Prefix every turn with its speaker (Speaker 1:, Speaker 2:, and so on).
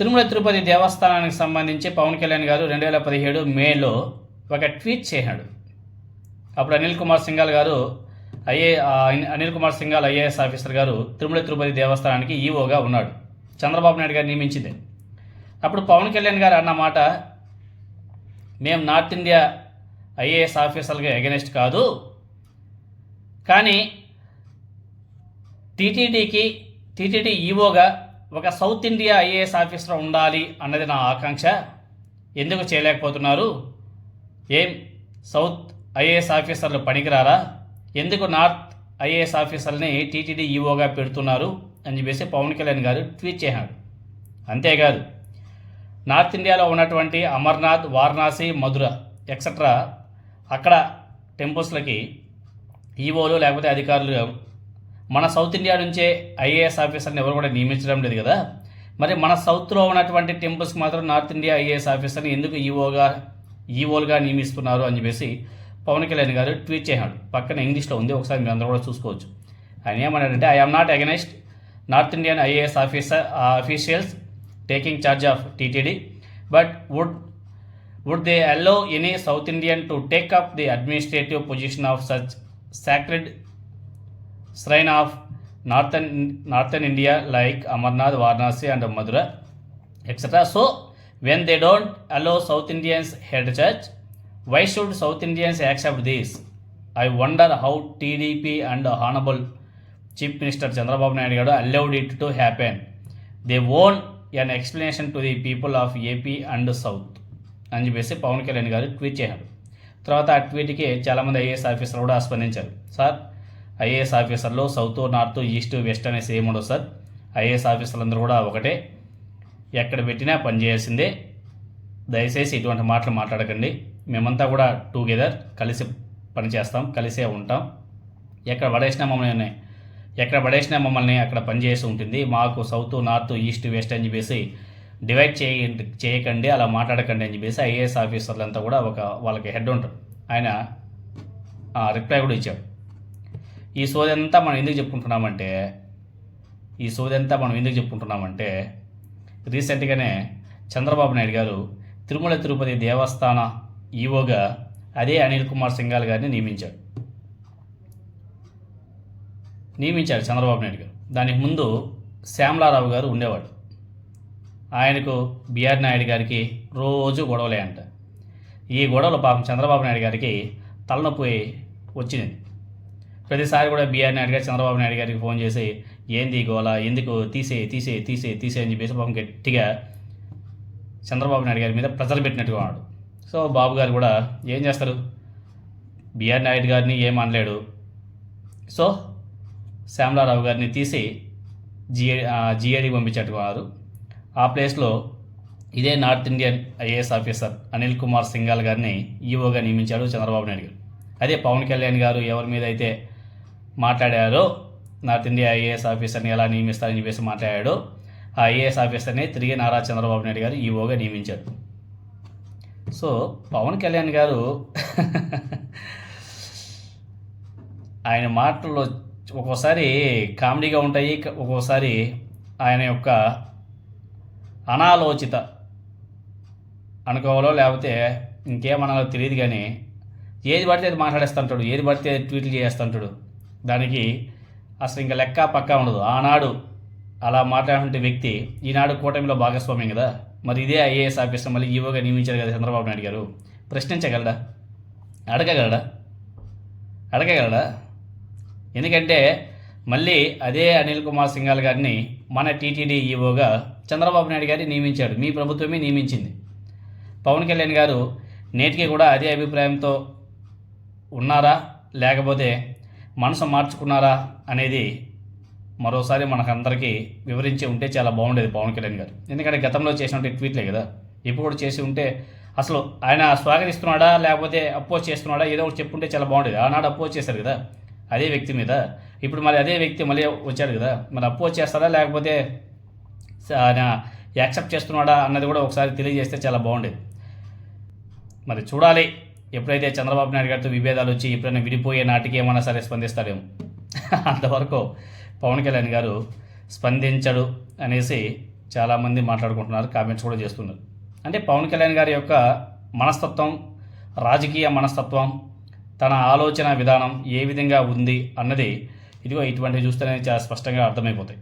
Speaker 1: తిరుమల తిరుపతి దేవస్థానానికి సంబంధించి పవన్ కళ్యాణ్ గారు రెండు వేల పదిహేడు మేలో ఒక ట్వీట్ చేశాడు. అప్పుడు అనిల్ కుమార్ సింఘాల్ గారు IA Anil Kumar Singhal IAS officer గారు తిరుమల తిరుపతి దేవస్థానానికి ఈఓగా ఉన్నాడు. చంద్రబాబు నాయుడు గారు నియమించింది. అప్పుడు పవన్ కళ్యాణ్ గారు అన్న మాట మేము నార్త్ ఇండియా ఐఏఎస్ ఆఫీసర్గా ఎగనెస్ట్ కాదు. కానీ టీటీడీకి టీటీడీ ఈఓగా ఒక సౌత్ ఇండియా ఐఏఎస్ ఆఫీసర్ ఉండాలి అన్నది నా ఆకాంక్ష. ఎందుకు చేయలేకపోతున్నారు? ఏం? సౌత్ ఐఏఎస్ ఆఫీసర్లు పనికిరారా? ఎందుకు నార్త్ ఐఏఎస్ ఆఫీసర్ని టీటీడీ ఈఓగా పెడుతున్నారు? అని చెప్పేసి పవన్ కళ్యాణ్ గారు ట్వీట్ చేశాడు అంతేకాదు నార్త్ ఇండియాలో ఉన్నటువంటి అమర్నాథ్ వారణాసి మధుర ఎక్సెట్రా అక్కడ టెంపుల్స్లకి ఈఓలు లేకపోతే అధికారులు మన సౌత్ ఇండియా నుంచే ఐఏఎస్ ఆఫీసర్ని ఎవరు కూడా నియమించడం లేదు కదా? మరి మన సౌత్లో ఉన్నటువంటి టెంపుల్స్కి మాత్రం నార్త్ ఇండియా ఐఏఎస్ ఆఫీసర్ని ఎందుకు ఈఓగా ఈఓలుగా నియమిస్తున్నారు అని చెప్పేసి పవన్ కళ్యాణ్ గారు ట్వీట్ చేశాడు. పక్కన ఇంగ్లీష్లో ఉంది ఒకసారి మీరు అందరూ కూడా చూసుకోవచ్చు. ఆయన ఏమన్నాడంటే I am not against north Indian IAS officer officials taking charge of TTD but would would they allow any south Indian to take up the administrative position of such sacred shrine of northern northern India like Amarnath Varanasi and Mathura etcetera so when they don't allow south Indians head church why should south Indians accept these I wonder how TDP and honourable chief minister Chandrababu Naidu గారు allowed it to happen they owe an explanation to the people of AP and south అని చెప్పేసి పవన్ కళ్యాణ్ గారు tweet చేశారు. తర్వాత ఆ ట్వీట్కి చాలామంది IAS ఆఫీసర్లు కూడా స్పందించారు. సార్ ఐఏఎస్ ఆఫీసర్లు సౌత్ నార్త్ ఈస్ట్ వెస్ట్ అనేసి ఏముండదు సార్. ఐఏఎస్ ఆఫీసర్లు అందరూ కూడా ఒకటే. ఎక్కడ పెట్టినా పనిచేయాల్సిందే దయచేసి ఇటువంటి మాటలు మాట్లాడకండి. మేమంతా కూడా టుగెదర్ కలిసి పనిచేస్తాం కలిసే ఉంటాం. ఎక్కడ పడేసినా మమ్మల్ని ఎక్కడ పడేసినా మమ్మల్ని అక్కడ పనిచేసి ఉంటుంది. మాకు సౌత్ నార్త్ ఈస్ట్ వెస్ట్ అని చెప్పేసి డివైడ్ చేయ చేయకండి అలా మాట్లాడకండి అని చెప్పేసి ఐఏఎస్ ఆఫీసర్లంతా కూడా ఒక వాళ్ళకి హెడ్ ఉంటారు. ఆయన రిప్లై కూడా ఇచ్చాడు ఈ సోదంతా మనం ఎందుకు చెప్పుకుంటున్నామంటే ఈ సోదంతా మనం ఎందుకు చెప్పుకుంటున్నామంటే రీసెంట్గానే చంద్రబాబు నాయుడు గారు తిరుమల తిరుపతి దేవస్థాన ఈవోగా అదే అనిల్ కుమార్ సింఘాల్ గారిని నియమించాడు నియమించారు చంద్రబాబు నాయుడు గారు. దానికి ముందు శ్యామలారావు గారు ఉండేవాడు ఆయనకు బిఆర్ నాయుడు గారికి రోజు గొడవలే అంట. ఈ గొడవలు పాపం చంద్రబాబు నాయుడు గారికి తలనొప్పి వచ్చింది. ప్రతిసారి కూడా బీఆర్ నాయుడు గారు చంద్రబాబు నాయుడు గారికి ఫోన్ చేసి ఏంది గోలా? ఎందుకు? తీసే తీసే తీసే తీసే అని చెప్పేసి పాపం గట్టిగా చంద్రబాబు నాయుడు గారి మీద ప్రెజర్ పెట్టినట్టుగా ఉన్నాడు. సో బాబు గారు కూడా ఏం చేస్తారు? బీఆర్ నాయుడు గారిని ఏం అనలేడు. సో శ్యామలారావు గారిని తీసి జిఏ జిఏడికి పంపించేట్టుకున్నారు ఆ ప్లేస్లో ఇదే north Indian IAS officer Anil Kumar Singhal గారిని ఈఓగా నియమించాడు చంద్రబాబు నాయుడు గారు. అదే పవన్ కళ్యాణ్ గారు ఎవరి మీద అయితే మాట్లాడారో. నార్త్ ఇండియా ఐఏఎస్ ఆఫీసర్ని ఎలా నియమిస్తారని చెప్పేసి మాట్లాడాడో. ఆ ఐఏఎస్ ఆఫీసర్ని తిరిగి నారా చంద్రబాబు నాయుడు గారు ఈవోగా నియమించారు. సో పవన్ కళ్యాణ్ గారు ఆయన మాటల్లో ఒక్కోసారి కామెడీగా ఉంటాయి ఒక్కోసారి ఆయన యొక్క అనాలోచిత అనుకోవాలో లేకపోతే ఇంకేమనాలో తెలియదు కానీ ఏది పడితే అది మాట్లాడేస్తుంటాడు ఏది పడితే అది ట్వీట్లు చేస్తుంటాడు దానికి అసలు ఇంకా లెక్క పక్కా ఉండదు. ఆనాడు అలా మాట్లాడే వ్యక్తి ఈనాడు కూటమిలో భాగస్వామ్యం కదా. మరి ఇదే ఐఏఎస్ ఆఫీసర్ మళ్ళీ ఈవోగా నియమించారు కదా చంద్రబాబు నాయుడు గారు. ప్రశ్నించగలడా? అడగగలడా? అడగగలడా? ఎందుకంటే మళ్ళీ అదే అనిల్ కుమార్ సింఘాల్ గారిని మన టీటీడీ ఈవోగా చంద్రబాబు నాయుడు గారిని నియమించాడు. మీ ప్రభుత్వమే నియమించింది. పవన్ కళ్యాణ్ గారు నేటికి కూడా అదే అభిప్రాయంతో ఉన్నారా? లేకపోతే మనసు మార్చుకున్నారా అనేది మరోసారి మనకందరికీ వివరించి ఉంటే చాలా బాగుండేది పవన్ కళ్యాణ్ గారు. ఎందుకంటే గతంలో చేసినట్టు ట్వీట్లే కదా. ఇప్పుడు కూడా చేసి ఉంటే అసలు ఆయన స్వాగతిస్తున్నాడా లేకపోతే అపోజ్ చేస్తున్నాడా ఏదో ఒకటి చెప్పుంటే చాలా బాగుండేది. ఆనాడు అపోజ్ చేశారు కదా అదే వ్యక్తి మీద. ఇప్పుడు మరి అదే వ్యక్తి మళ్ళీ వచ్చాడు కదా. మరి అపోజ్ చేస్తారా లేకపోతే ఆయన యాక్సెప్ట్ చేస్తున్నాడా అన్నది కూడా ఒకసారి తెలియజేస్తే చాలా బాగుండేది. మరి చూడాలి. ఎప్పుడైతే చంద్రబాబు నాయుడు గారితో విభేదాలు వచ్చి ఎప్పుడైనా విడిపోయే నాటికి ఏమైనా సరే స్పందిస్తాడేమో. అంతవరకు పవన్ కళ్యాణ్ గారు స్పందించడు అనేసి చాలామంది మాట్లాడుకుంటున్నారు కామెంట్స్ కూడా చేస్తున్నారు. అంటే పవన్ కళ్యాణ్ గారి యొక్క మనస్తత్వం రాజకీయ మనస్తత్వం తన ఆలోచన విధానం ఏ విధంగా ఉంది అన్నది ఇదిగో ఇటువంటివి చూస్తేనే చాలా స్పష్టంగా అర్థమైపోతాయి.